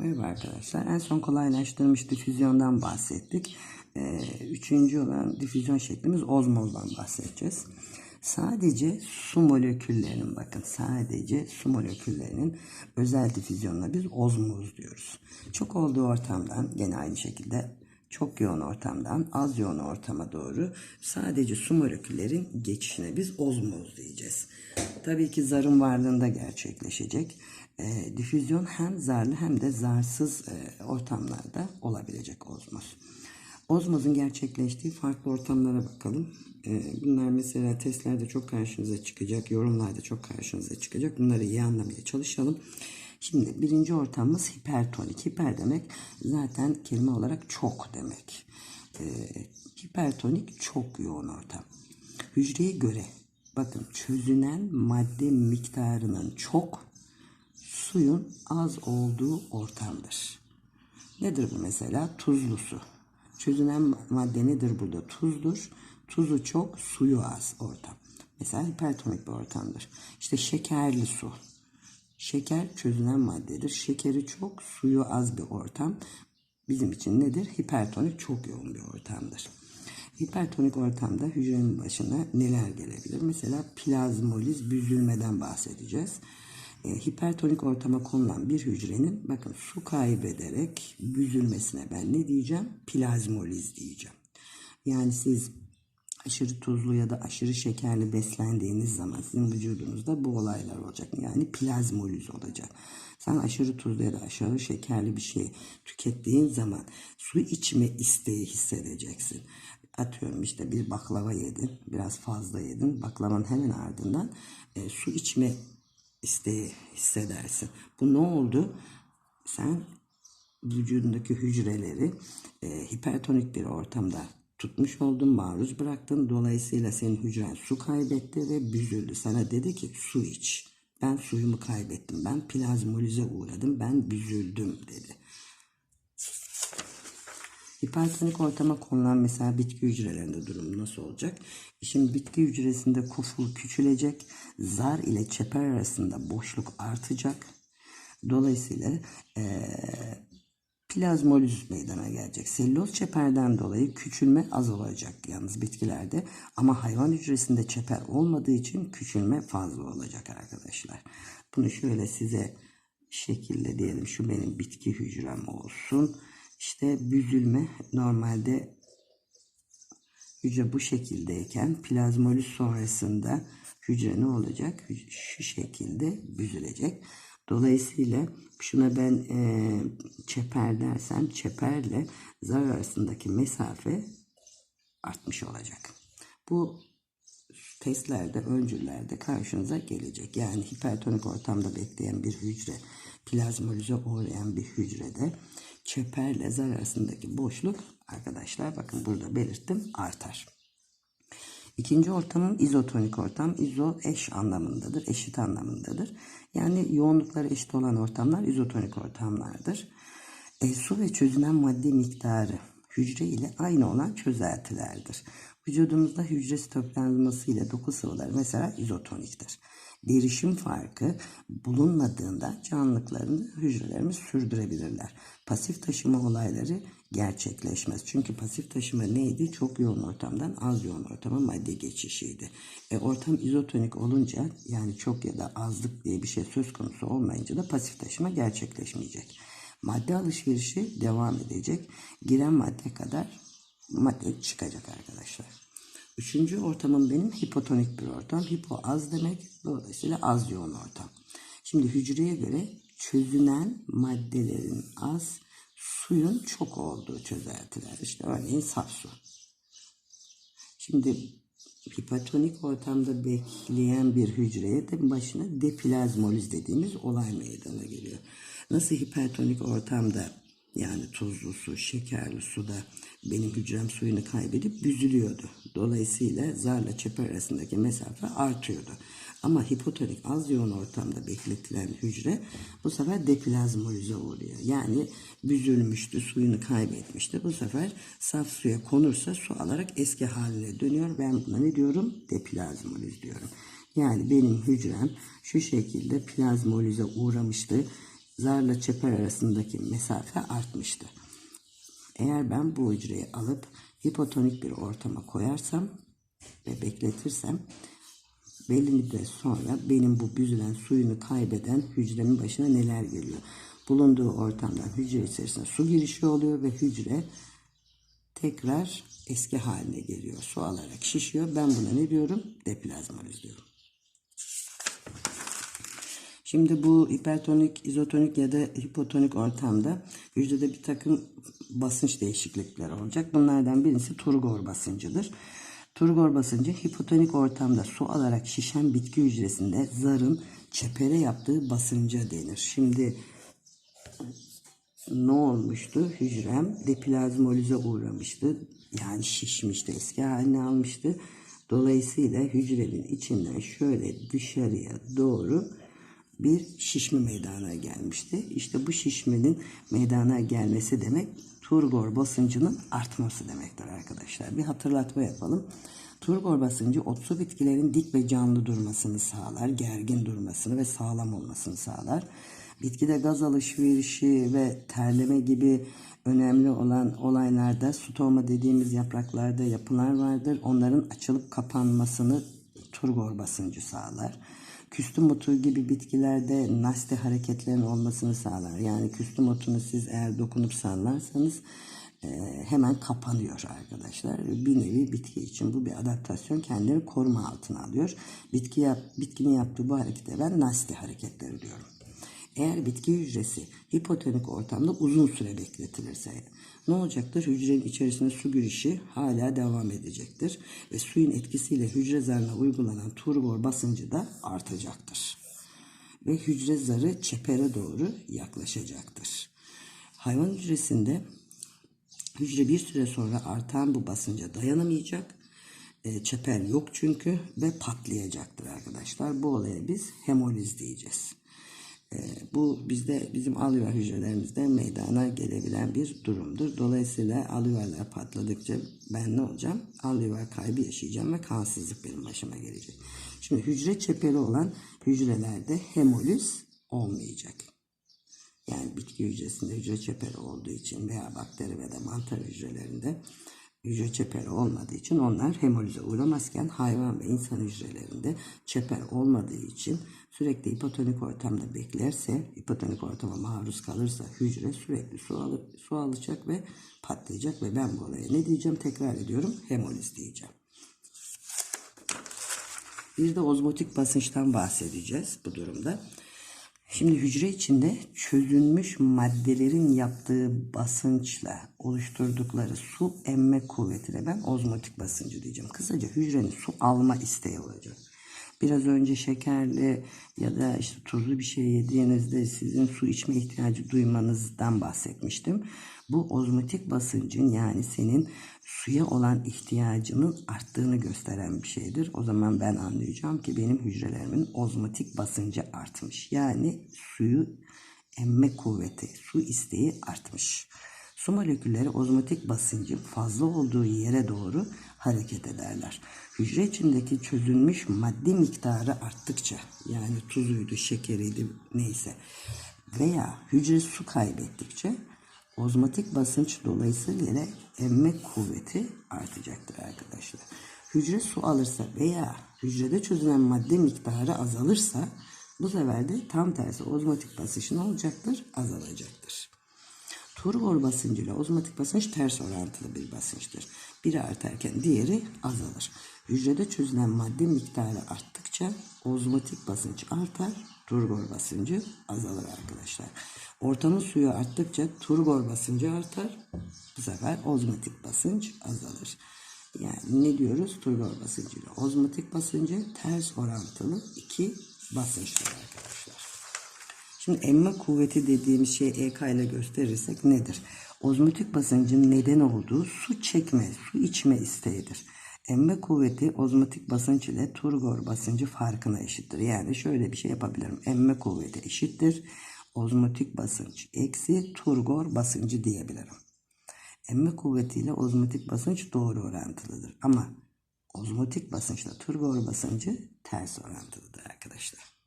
Merhaba arkadaşlar. En son kolaylaştırılmış difüzyondan bahsettik. Ee, üçüncü olan difüzyon şeklimiz ozmozdan bahsedeceğiz. Sadece su moleküllerinin bakın sadece su moleküllerinin özel difüzyonuna biz ozmoz diyoruz. Çok olduğu ortamdan gene aynı şekilde çok yoğun ortamdan az yoğun ortama doğru sadece su moleküllerin geçişine biz ozmoz diyeceğiz. Tabii ki zarın varlığında gerçekleşecek. E, difüzyon hem zarlı hem de zarsız e, ortamlarda olabilecek ozmoz. Ozmozun gerçekleştiği farklı ortamlara bakalım. E, bunlar mesela testlerde çok karşınıza çıkacak, yorumlarda çok karşınıza çıkacak. Bunları iyi anlamaya çalışalım. Şimdi birinci ortamımız hipertonik. Hiper demek zaten kelime olarak çok demek. E, hipertonik çok yoğun ortam. Hücreye göre bakın çözünen madde miktarının çok, suyun az olduğu ortamdır. Nedir bu mesela? Tuzlu su. Çözünen madde nedir burada? Tuzdur. Tuzu çok, suyu az ortam. Mesela hipertonik bir ortamdır. İşte şekerli su. Şeker çözünen maddedir. Şekeri çok, suyu az bir ortam. Bizim için nedir? Hipertonik çok yoğun bir ortamdır. Hipertonik ortamda hücrenin başına neler gelebilir? Mesela plazmoliz, büzülmeden bahsedeceğiz. E, hipertonik ortama konulan bir hücrenin bakın su kaybederek büzülmesine ben ne diyeceğim? Plazmoliz diyeceğim. Yani siz aşırı tuzlu ya da aşırı şekerli beslendiğiniz zaman sizin vücudunuzda bu olaylar olacak. Yani plazmoliz olacak. Sen aşırı tuzlu ya da aşırı şekerli bir şey tükettiğin zaman su içme isteği hissedeceksin. Atıyorum işte bir baklava yedin, biraz fazla yedin. Baklavanın hemen ardından e, su içme isteği hissedersin. Bu ne oldu? Sen vücudundaki hücreleri e, hipertonik bir ortamda tutmuş oldun, maruz bıraktın. Dolayısıyla senin hücren su kaybetti ve büzüldü. Sana dedi ki su iç. Ben suyumu kaybettim. Ben plazmolize uğradım. Ben büzüldüm dedi. Hipertonik ortama konulan mesela bitki hücrelerinde durum nasıl olacak? Şimdi bitki hücresinde kuful küçülecek, zar ile çeper arasında boşluk artacak. Dolayısıyla ee, plazmoliz meydana gelecek. Selüloz çeperden dolayı küçülme az olacak yalnız bitkilerde ama hayvan hücresinde çeper olmadığı için küçülme fazla olacak arkadaşlar. Bunu şöyle size şekilde diyelim şu benim bitki hücrem olsun. İşte büzülme normalde hücre bu şekildeyken plazmoliz sonrasında hücre ne olacak? Şu şekilde büzülecek. Dolayısıyla şuna ben e, çeper dersem çeperle zar arasındaki mesafe artmış olacak. Bu testlerde, öncüllerde karşınıza gelecek. Yani hipertonik ortamda bekleyen bir hücre, plazmolize uğrayan bir hücrede çeperle zar arasındaki boşluk arkadaşlar bakın burada belirttim artar. İkinci ortamım izotonik ortam. İzo eş anlamındadır, eşit anlamındadır. Yani yoğunlukları eşit olan ortamlar izotonik ortamlardır. E, su ve çözünen madde miktarı hücre ile aynı olan çözeltilerdir. Vücudumuzda hücre sitoplazması ile doku sıvıları mesela izotoniktir. Derişim farkı bulunmadığında canlılıklarını hücrelerimiz sürdürebilirler. Pasif taşıma olayları gerçekleşmez. Çünkü pasif taşıma neydi? Çok yoğun ortamdan az yoğun ortama madde geçişiydi. E, ortam izotonik olunca yani çok ya da azlık diye bir şey söz konusu olmayınca da pasif taşıma gerçekleşmeyecek. Madde alışverişi devam edecek. Giren madde kadar madde çıkacak arkadaşlar. Üçüncü ortamım benim hipotonik bir ortam. Hipo az demek. Dolayısıyla az yoğun ortam. Şimdi hücreye göre çözünen maddelerin az, suyun çok olduğu çözeltiler. İşte örneğin saf su. Şimdi hipotonik ortamda bekleyen bir hücreye de başına deplazmoliz dediğimiz olay meydana geliyor. Nasıl hipertonik ortamda yani tuzlu su, şekerli suda benim hücrem suyunu kaybedip büzülüyordu. Dolayısıyla zarla çeper arasındaki mesafe artıyordu. Ama hipotonik az yoğun ortamda bekletilen hücre bu sefer deplazmolize uğruyor. Yani büzülmüştü, suyunu kaybetmişti. Bu sefer saf suya konursa su alarak eski haline dönüyor. Ben buna ne diyorum? Deplazmoliz diyorum. Yani benim hücrem şu şekilde plazmolize uğramıştı zarla çeper arasındaki mesafe artmıştı. Eğer ben bu hücreyi alıp hipotonik bir ortama koyarsam ve bekletirsem belli müddet sonra benim bu büzülen suyunu kaybeden hücremin başına neler geliyor? Bulunduğu ortamdan hücre içerisine su girişi oluyor ve hücre tekrar eski haline geliyor. Su alarak şişiyor. Ben buna ne diyorum? Deplazmoliz diyorum. Şimdi bu hipertonik, izotonik ya da hipotonik ortamda hücrede bir takım basınç değişiklikleri olacak. Bunlardan birisi Turgor basıncıdır. Turgor basıncı hipotonik ortamda su alarak şişen bitki hücresinde zarın çepere yaptığı basınca denir. Şimdi ne olmuştu? Hücrem deplazmolize uğramıştı. Yani şişmişti, eski haline almıştı. Dolayısıyla hücrenin içinden şöyle dışarıya doğru bir şişme meydana gelmişti. İşte bu şişmenin meydana gelmesi demek turgor basıncının artması demektir arkadaşlar. Bir hatırlatma yapalım. Turgor basıncı otsu bitkilerin dik ve canlı durmasını sağlar, gergin durmasını ve sağlam olmasını sağlar. Bitkide gaz alışverişi ve terleme gibi önemli olan olaylarda stoma dediğimiz yapraklarda yapılar vardır. Onların açılıp kapanmasını turgor basıncı sağlar. Küstüm otu gibi bitkilerde naste hareketlerin olmasını sağlar. Yani küstüm otunu siz eğer dokunup sallarsanız e, hemen kapanıyor arkadaşlar. Bir nevi bitki için bu bir adaptasyon kendini koruma altına alıyor. Bitki yap, bitkinin yaptığı bu harekete ben naste hareketleri diyorum. Eğer bitki hücresi hipotonik ortamda uzun süre bekletilirse ne olacaktır? Hücrenin içerisinde su girişi hala devam edecektir. Ve suyun etkisiyle hücre zarına uygulanan turgor basıncı da artacaktır. Ve hücre zarı çepere doğru yaklaşacaktır. Hayvan hücresinde hücre bir süre sonra artan bu basınca dayanamayacak. E, çeper yok çünkü ve patlayacaktır arkadaşlar. Bu olaya biz hemoliz diyeceğiz. E, bu bizde bizim alüvar hücrelerimizde meydana gelebilen bir durumdur. Dolayısıyla alüvarlar patladıkça ben ne olacağım? Alüvar kaybı yaşayacağım ve kansızlık benim başıma gelecek. Şimdi hücre çeperi olan hücrelerde hemoliz olmayacak. Yani bitki hücresinde hücre çeperi olduğu için veya bakteri ve de mantar hücrelerinde hücre çeperi olmadığı için onlar hemolize uğramazken hayvan ve insan hücrelerinde çeper olmadığı için sürekli hipotonik ortamda beklerse, hipotonik ortama maruz kalırsa hücre sürekli su, alıp, su alacak ve patlayacak ve ben bu olaya ne diyeceğim tekrar ediyorum hemoliz diyeceğim. Bir de ozmotik basınçtan bahsedeceğiz bu durumda. Şimdi hücre içinde çözünmüş maddelerin yaptığı basınçla oluşturdukları su emme kuvvetine ben ozmotik basıncı diyeceğim. Kısaca hücrenin su alma isteği olacak. Biraz önce şekerli ya da işte tuzlu bir şey yediğinizde sizin su içme ihtiyacı duymanızdan bahsetmiştim. Bu ozmotik basıncın yani senin suya olan ihtiyacının arttığını gösteren bir şeydir. O zaman ben anlayacağım ki benim hücrelerimin ozmotik basıncı artmış. Yani suyu emme kuvveti, su isteği artmış. Su molekülleri ozmotik basıncı fazla olduğu yere doğru hareket ederler. Hücre içindeki çözülmüş madde miktarı arttıkça yani tuzuydu, şekeriydi neyse veya hücre su kaybettikçe ozmotik basınç dolayısıyla emme kuvveti artacaktır arkadaşlar. Hücre su alırsa veya hücrede çözülen madde miktarı azalırsa bu sefer de tam tersi ozmotik basınç ne olacaktır? Azalacaktır. Turgor basıncı ile ozmotik basınç ters orantılı bir basınçtır. Biri artarken diğeri azalır. Hücrede çözülen madde miktarı arttıkça ozmotik basınç artar, turgor basıncı azalır arkadaşlar. Ortamın suyu arttıkça turgor basıncı artar, bu sefer ozmotik basınç azalır. Yani ne diyoruz? Turgor basıncı ile ozmotik basıncı ters orantılı iki basınçlar arkadaşlar. Şimdi emme kuvveti dediğimiz şey EK ile gösterirsek nedir? Ozmotik basıncın neden olduğu su çekme, su içme isteğidir. Emme kuvveti ozmotik basınç ile turgor basıncı farkına eşittir. Yani şöyle bir şey yapabilirim. Emme kuvveti eşittir. Ozmotik basınç eksi turgor basıncı diyebilirim. Emme kuvveti ile ozmotik basınç doğru orantılıdır. Ama ozmotik basınçla turgor basıncı ters orantılıdır arkadaşlar.